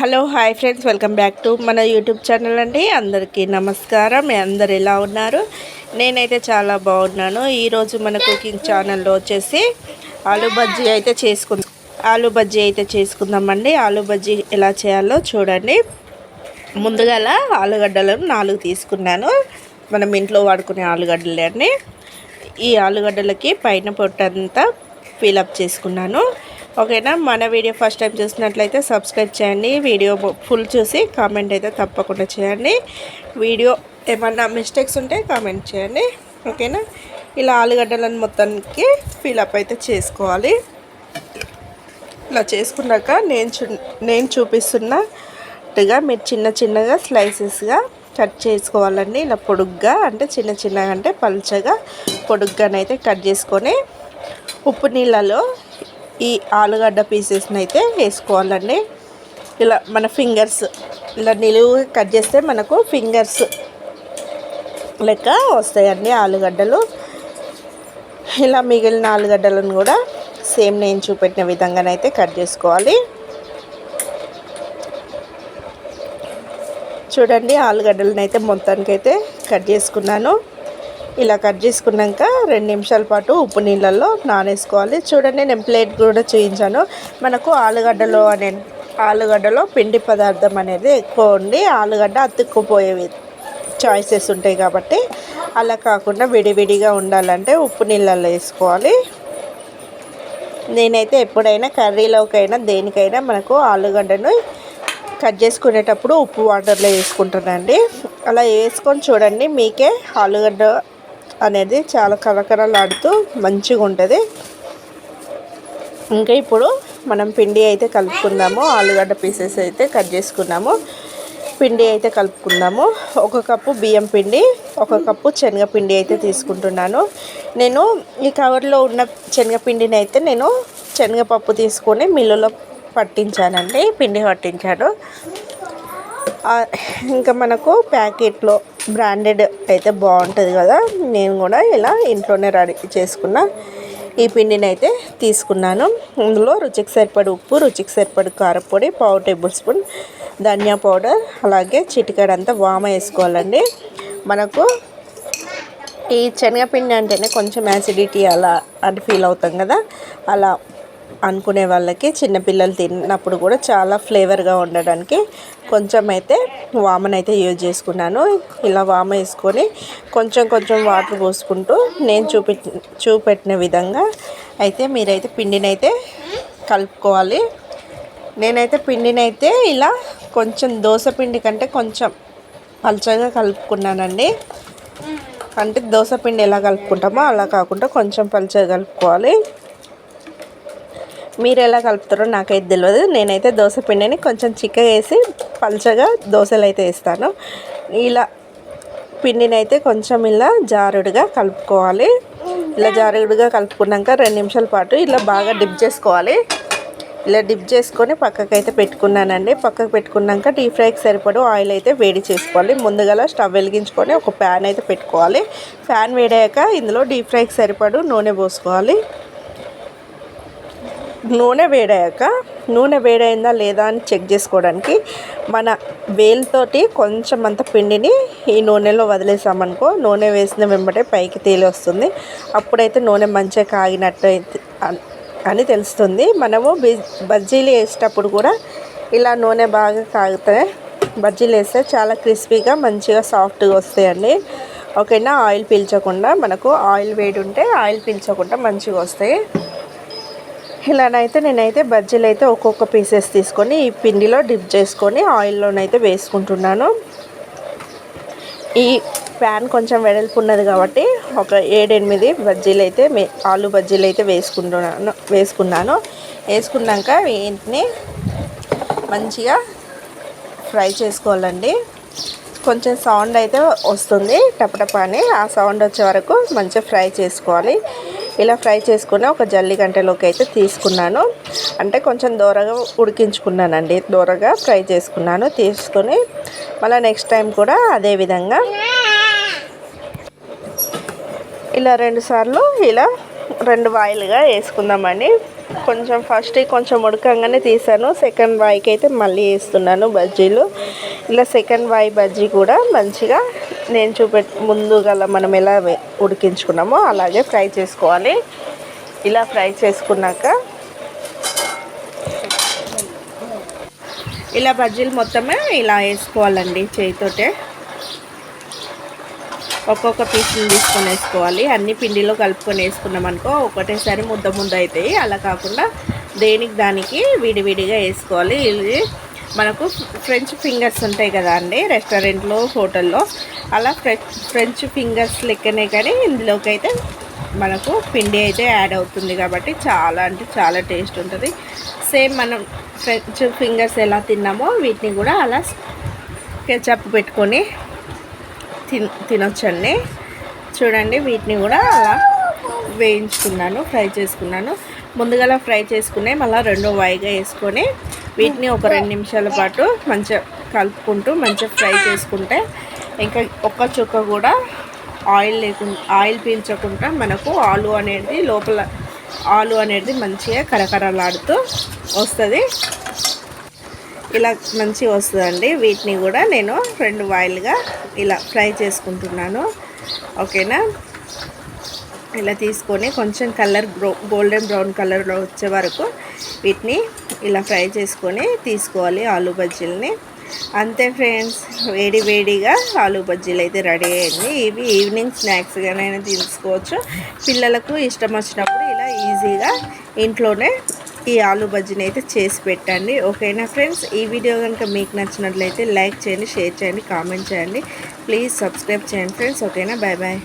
Hello hi friends. Welcome back to మన YouTube channel అండి. అందరికీ నమస్కారం. మీ అందరు ఎలా ఉన్నారు? నేనైతే చాలా బాగున్నాను. ఈరోజు మన కుకింగ్ ఛానల్లో వచ్చేసి ఆలు బజ్జీ అయితే చేసుకుందాం. ఆలు బజ్జీ అయితే చేసుకుందామండి. ఆలు బజ్జీ ఎలా చేయాలో చూడండి. ముందుగా ఆలుగడ్డలను నాలుగు తీసుకున్నాను. మనం ఇంట్లో వాడుకునే ఆలుగడ్డలే అండి ఈ ఆలుగడ్డలకి పైన పొట్టంతా ఫిలప్ చేసుకున్నాను. ఓకేనా? మన వీడియో ఫస్ట్ టైం చూసినట్లయితే సబ్స్క్రైబ్ చేయండి. వీడియో ఫుల్ చూసి కామెంట్ అయితే తప్పకుండా చేయండి. వీడియో ఏమన్నా మిస్టేక్స్ ఉంటే కామెంట్ చేయండి. ఓకేనా? ఇలా ఆలుగడ్డలను మొత్తానికి ఫిలప్ అయితే చేసుకోవాలి. ఇలా చేసుకున్నాక నేను చూ నేను చూపిస్తున్నట్టుగా మీరు చిన్న చిన్నగా స్లైసెస్గా కట్ చేసుకోవాలండి. ఇలా పొడుగ్గా అంటే చిన్న చిన్నగా అంటే పల్చగా పొడుగ్గానైతే కట్ చేసుకొని ఉప్పు నీళ్ళలో ఈ ఆలుగడ్డ పీసెస్ని అయితే వేసుకోవాలండి. ఇలా మన ఫింగర్స్ ఇలా నిలువుగా కట్ చేస్తే మనకు ఫింగర్స్ లెక్క వస్తాయండి ఆలుగడ్డలు. ఇలా మిగిలిన ఆలుగడ్డలను కూడా సేమ్ నేను చూపెట్టిన విధంగానైతే కట్ చేసుకోవాలి. చూడండి ఆలుగడ్డలను అయితే మొత్తానికైతే కట్ చేసుకున్నాను. ఇలా కట్ చేసుకున్నాక రెండు నిమిషాల పాటు ఉప్పు నీళ్ళల్లో నానేసుకోవాలి. చూడండి నేను ప్లేట్ కూడా చూపించాను మనకు ఆలుగడ్డలో అనే ఆలుగడ్డలో పిండి పదార్థం అనేది ఎక్కువ ఉండి ఆలుగడ్డ అతుక్కుపోయేవి చాయిసెస్ ఉంటాయి కాబట్టి అలా కాకుండా విడివిడిగా ఉండాలంటే ఉప్పు నీళ్ళల్లో వేసుకోవాలి. నేనైతే ఎప్పుడైనా కర్రీలోకైనా దేనికైనా మనకు ఆలుగడ్డను కట్ చేసుకునేటప్పుడు ఉప్పు వాటర్లో వేసుకుంటానండి. అలా వేసుకొని చూడండి మీకే ఆలుగడ్డ అనేది చాలా కలకలలాడుతూ మంచిగా ఉంటుంది ఇంకా ఇప్పుడు మనం పిండి అయితే కలుపుకుందాము. ఆలుగడ్డ పీసెస్ అయితే కట్ చేసుకున్నాము. పిండి అయితే కలుపుకుందాము. ఒక కప్పు బియ్యం పిండి ఒక కప్పు శనగపిండి అయితే తీసుకుంటున్నాను. నేను ఈ కవర్లో ఉన్న శనగపిండిని అయితే నేను శనగపప్పు తీసుకొని మిల్లులో పట్టించానండి. పిండి పట్టించాను. ఇంకా మనకు ప్యాకెట్లో బ్రాండెడ్ అయితే బాగుంటుంది కదా. నేను కూడా ఇలా ఇంట్లోనే రెడీ చేసుకున్న ఈ పిండిని అయితే తీసుకున్నాను. ఇందులో రుచికి సరిపడి ఉప్పు రుచికి సరిపడి కారపొడి పావు టేబుల్ స్పూన్ ధనియా పౌడర్ అలాగే చిటికాడంతా వామ వేసుకోవాలండి. మనకు ఈ శనగపిండి అంటేనే కొంచెం యాసిడిటీ అలా అని ఫీల్ అవుతాం కదా. అలా అనుకునే వాళ్ళకి చిన్నపిల్లలు తిన్నప్పుడు కూడా చాలా ఫ్లేవర్గా ఉండడానికి కొంచెం అయితే వామన్ అయితే యూజ్ చేసుకున్నాను. ఇలా వామ వేసుకొని కొంచెం కొంచెం వాటర్ పోసుకుంటూ నేను చూపి చూపెట్టిన విధంగా అయితే మీరైతే పిండినైతే కలుపుకోవాలి. నేనైతే పిండినైతే ఇలా కొంచెం దోశ పిండి కంటే కొంచెం పల్చగా కలుపుకున్నానండి. అంటే దోశ పిండి ఎలా కలుపుకుంటామో అలా కాకుండా కొంచెం పల్చగా కలుపుకోవాలి. మీరు ఎలా కలుపుతారో నాకైతే తెలియదు నేనైతే దోశ పిండిని కొంచెం చిక్కగా వేసి పల్చగా దోశలు అయితే వేస్తాను. ఇలా పిండిని అయితే కొంచెం ఇలా జారుడుగా కలుపుకోవాలి. ఇలా జారుడుగా కలుపుకున్నాక రెండు నిమిషాల పాటు ఇలా బాగా డిప్ చేసుకోవాలి. ఇలా డిప్ చేసుకొని పక్కకు అయితే పెట్టుకున్నానండి. పక్కకు పెట్టుకున్నాక డీప్ ఫ్రైకి సరిపడు ఆయిల్ అయితే వేడి చేసుకోవాలి. ముందుగా స్టవ్ వెలిగించుకొని ఒక ప్యాన్ అయితే పెట్టుకోవాలి. ఫ్యాన్ వేడాక ఇందులో డీప్ ఫ్రైకి సరిపడు నూనె పోసుకోవాలి. నూనె వేడాక నూనె వేడైందా లేదా అని చెక్ చేసుకోవడానికి మన వేలుతోటి కొంచెం అంత పిండిని ఈ నూనెలో వదిలేసామనుకో నూనె వేసిన వెంబడే పైకి తేలి వస్తుంది. అప్పుడైతే నూనె మంచిగా కాగినట్టు అని తెలుస్తుంది. మనము బజ్జీలు వేసేటప్పుడు కూడా ఇలా నూనె బాగా కాగితే బజ్జీలు వేస్తే చాలా క్రిస్పీగా మంచిగా సాఫ్ట్గా వస్తాయండి. ఓకేనా? ఆయిల్ పీల్చకుండా మనకు ఆయిల్ వేడి ఉంటే ఆయిల్ పీల్చకుండా మంచిగా వస్తాయి. ఇలానైతే నేనైతే బజ్జీలు అయితే ఒక్కొక్క పీసెస్ తీసుకొని ఈ పిండిలో డిప్ చేసుకొని ఆయిల్లోనైతే వేసుకుంటున్నాను. ఈ ప్యాన్ కొంచెం వెడల్పు ఉన్నది కాబట్టి ఒక ఏడెనిమిది బజ్జీలు అయితే ఆలు బజ్జీలు అయితే వేసుకుంటున్నాను వేసుకున్నాను. వేసుకున్నాక వీటిని మంచిగా ఫ్రై చేసుకోవాలండి. కొంచెం సౌండ్ అయితే వస్తుంది టపటప అని. ఆ సౌండ్ వచ్చే వరకు మంచిగా ఫ్రై చేసుకోవాలి. ఇలా ఫ్రై చేసుకుని ఒక జల్లి గంటలోకి అయితే తీసుకున్నాను. అంటే కొంచెం దూరగా ఉడికించుకున్నానండి. దూరగా ఫ్రై చేసుకున్నాను. తీసుకొని మళ్ళీ నెక్స్ట్ టైం కూడా అదే విధంగా ఇలా రెండు సార్లు ఇలా రెండు వాయిల్గా వేసుకుందామండి. కొంచెం ఫస్ట్ కొంచెం ఉడకంగానే తీసాను. సెకండ్ వాయికి అయితే మళ్ళీ వేస్తున్నాను బజ్జీలు. ఇలా సెకండ్ వాయి బజ్జీ కూడా మంచిగా నేను చూపె ముందు గల మనం ఎలా ఉడికించుకున్నామో అలాగే ఫ్రై చేసుకోవాలి. ఇలా ఫ్రై చేసుకున్నాక ఇలా బజ్జీలు మొత్తమే ఇలా వేసుకోవాలండి చేయితోటే. ఒక్కొక్క పీస్ని తీసుకొని వేసుకోవాలి. అన్ని పిండిలో కలుపుకొని వేసుకున్నాం అనుకో ఒకటేసారి ముద్ద ముద్ద అవుతాయి అలా కాకుండా దేనికి దానికి విడివిడిగా వేసుకోవాలి. ఇది మనకు ఫ్రెంచ్ ఫింగర్స్ ఉంటాయి కదా అండి రెస్టారెంట్లో హోటల్లో. అలా ఫ్రెంచ్ ఫ్రెంచ్ ఫింగర్స్ లెక్కనే కానీ ఇందులోకి అయితే మనకు పిండి అయితే యాడ్ అవుతుంది కాబట్టి చాలా అంటే చాలా టేస్ట్ ఉంటుంది. సేమ్ మనం ఫ్రెంచ్ ఫింగర్స్ ఎలా తిన్నామో వీటిని కూడా అలా కెచప్ పెట్టుకొని తిన్ తినొచ్చండి. చూడండి వీటిని కూడా అలా వేయించుకున్నాను ఫ్రై చేసుకున్నాను. ముందుగా ఫ్రై చేసుకునే మళ్ళీ రెండో వాయిగా వేసుకొని వీటిని ఒక రెండు నిమిషాల పాటు మంచిగా కలుపుకుంటూ మంచిగా ఫ్రై చేసుకుంటే ఇంకా ఒక్క చుక్క కూడా ఆయిల్ లేకుండా ఆయిల్ పీల్చకుండా మనకు ఆలు అనేది లోపల ఆలు అనేది మంచిగా కరకరలాడుతూ వస్తుంది. ఇలా మంచిగా వస్తుందండి. వీటిని కూడా నేను రెండు వాయిల్గా ఇలా ఫ్రై చేసుకుంటున్నాను. ఓకేనా? ఇలా తీసుకొని కొంచెం కలర్ గోల్డెన్ బ్రౌన్ కలర్లో వచ్చే వరకు వీటిని ఇలా ఫ్రై చేసుకొని తీసుకోవాలి ఆలు బజ్జీలని. అంతే ఫ్రెండ్స్ వేడి వేడిగా ఆలు బజ్జీలు అయితే రెడీ అయింది ఇవి ఈవినింగ్ స్నాక్స్గానైనా తీసుకోవచ్చు. పిల్లలకు ఇష్టం వచ్చినప్పుడు ఇలా ఈజీగా ఇంట్లోనే ఈ ఆలు బజ్జీని అయితే చేసి పెట్టండి. ఓకేనా ఫ్రెండ్స్? ఈ వీడియో కనుక మీకు నచ్చినట్లయితే లైక్ చేయండి షేర్ చేయండి కామెంట్ చేయండి. ప్లీజ్ సబ్స్క్రైబ్ చేయండి ఫ్రెండ్స్. ఓకేనా? Bye bye.